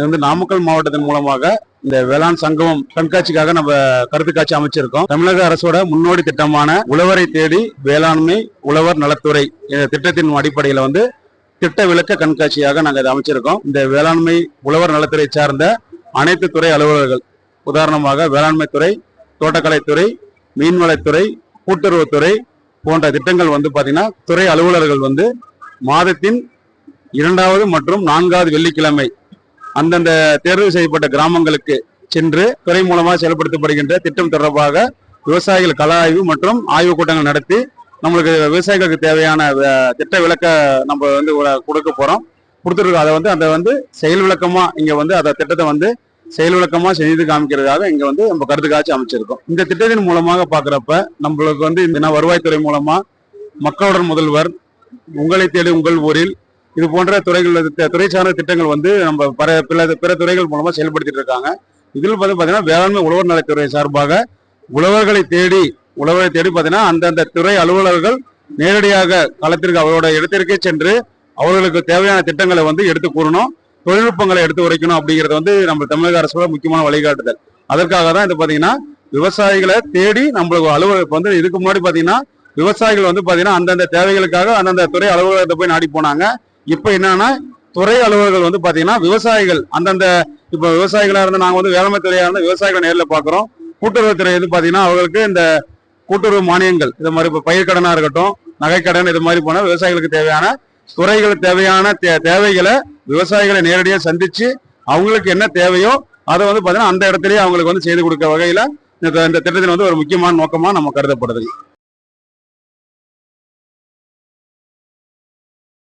இது வந்து நாமக்கல் மாவட்டத்தின் மூலமாக இந்த வேளாண் சங்கமம் கண்காட்சிக்காக நம்ம கருத்து காட்சி அமைச்சிருக்கோம். தமிழக அரசோட முன்னோடி திட்டமான உழவரை தேடி வேளாண்மை உழவர் நலத்துறை இந்த திட்டத்தின் அடிப்படையில் வந்து திட்ட விளக்க கண்காட்சியாக நாங்கள் இதை அமைச்சிருக்கோம். இந்த வேளாண்மை உழவர் நலத்துறை சார்ந்த அனைத்து துறை அலுவலர்கள் உதாரணமாக வேளாண்மை துறை தோட்டக்கலைத்துறை மீன்வளத்துறை கூட்டுறவுத்துறை போன்ற திட்டங்கள் வந்து பார்த்தீங்கன்னா துறை அலுவலர்கள் வந்து மாதத்தின் இரண்டாவது மற்றும் நான்காவது வெள்ளிக்கிழமை அந்தந்த தேர்வு செய்யப்பட்ட கிராமங்களுக்கு சென்று துறை மூலமாக செயல்படுத்தப்படுகின்ற திட்டம் தொடர்பாக விவசாயிகள் கள ஆய்வு மற்றும் ஆய்வுக் கூட்டங்கள் நடத்தி நம்மளுக்கு விவசாயிகளுக்கு தேவையான திட்ட விளக்க நம்ம வந்து கொடுக்க போறோம். கொடுத்துருக்கோம் அதை வந்து அந்த வந்து செயல் விளக்கமா இங்க வந்து அந்த திட்டத்தை வந்து செயல் விளக்கமா செய்து காமிக்கிறதுக்காக இங்க வந்து நம்ம கருத்து காட்சி அமைச்சிருக்கோம். இந்த திட்டத்தின் மூலமாக பாக்குறப்ப நம்மளுக்கு வந்து இந்த வருவாய்த்துறை மூலமா மக்களுடன் முதல்வர் உங்களை தேடி உங்கள் ஊரில் இது போன்ற துறைகள் துறை சார்ந்த திட்டங்கள் வந்து நம்ம பிற பிற பிற துறைகள் மூலமா செயல்படுத்திட்டு இருக்காங்க. இதில் வந்து பார்த்தீங்கன்னா வேளாண்மை உழவர் நலத்துறை சார்பாக உழவர்களை தேடி உழவரை தேடி பார்த்தீங்கன்னா அந்தந்த துறை அலுவலர்கள் நேரடியாக களத்திற்கு அவரோட இடத்திற்கே சென்று அவர்களுக்கு தேவையான திட்டங்களை வந்து எடுத்து கூறணும். தொழில்நுட்பங்களை எடுத்து உரைக்கணும் அப்படிங்கிறது வந்து நம்ம தமிழக அரசோட முக்கியமான வழிகாட்டுதல். அதற்காக தான் இது பார்த்தீங்கன்னா விவசாயிகளை தேடி நம்மளுக்கு அலுவலகம் வந்து இதுக்கு முன்னாடி பார்த்தீங்கன்னா விவசாயிகள் வந்து பார்த்தீங்கன்னா அந்தந்த தேவைகளுக்காக அந்தந்த துறை அலுவலகத்தை போய் நாடி போனாங்க. இப்ப என்னன்னா துறை அலுவலர்கள் வந்து பாத்தீங்கன்னா விவசாயிகள் அந்தந்த இப்ப விவசாயிகளா இருந்து நாங்க வந்து வேளாண்மை துறையா இருந்து விவசாயிகளை நேரில் பாக்குறோம். கூட்டுறவுத்துறை வந்து பாத்தீங்கன்னா அவர்களுக்கு இந்த கூட்டுறவு மானியங்கள் இது மாதிரி இப்ப கடனாக இருக்கட்டும் நகைக்கடன் இது மாதிரி போனா விவசாயிகளுக்கு தேவையான துறைகளுக்கு தேவையான தே- தேவைகளை விவசாயிகளை நேரடியாக சந்திச்சு அவங்களுக்கு என்ன தேவையோ அதை வந்து பார்த்தீங்கன்னா அந்த இடத்துலயே அவங்களுக்கு வந்து செய்து கொடுக்க வகையில இந்த இந்த திட்டத்தில் வந்து ஒரு முக்கியமான நோக்கமாக நம்ம கருதப்படுது.